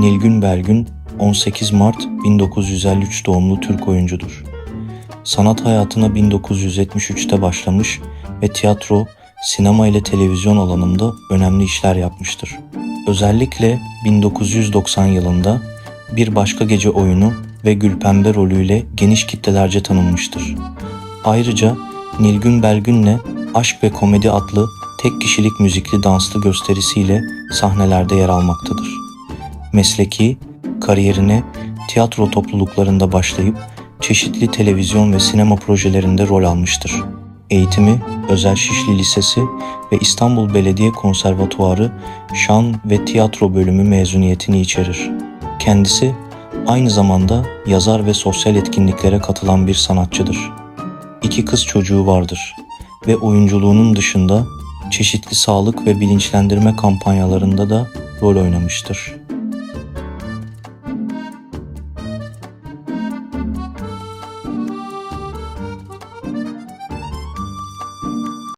Nilgün Belgün 18 Mart 1953 doğumlu Türk oyuncudur. Sanat hayatına 1973'te başlamış ve tiyatro, sinema ile televizyon alanında önemli işler yapmıştır. Özellikle 1990 yılında Bir Başka Gece oyunu ve Gülpembe rolüyle geniş kitlelerce tanınmıştır. Ayrıca Nilgün Belgün'le Aşk ve Komedi adlı tek kişilik müzikli danslı gösterisiyle sahnelerde yer almaktadır. Mesleki, kariyerine tiyatro topluluklarında başlayıp çeşitli televizyon ve sinema projelerinde rol almıştır. Eğitimi Özel Şişli Lisesi ve İstanbul Belediye Konservatuarı Şan ve Tiyatro Bölümü mezuniyetini içerir. Kendisi aynı zamanda yazar ve sosyal etkinliklere katılan bir sanatçıdır. İki kız çocuğu vardır ve oyunculuğunun dışında çeşitli sağlık ve bilinçlendirme kampanyalarında da rol oynamıştır.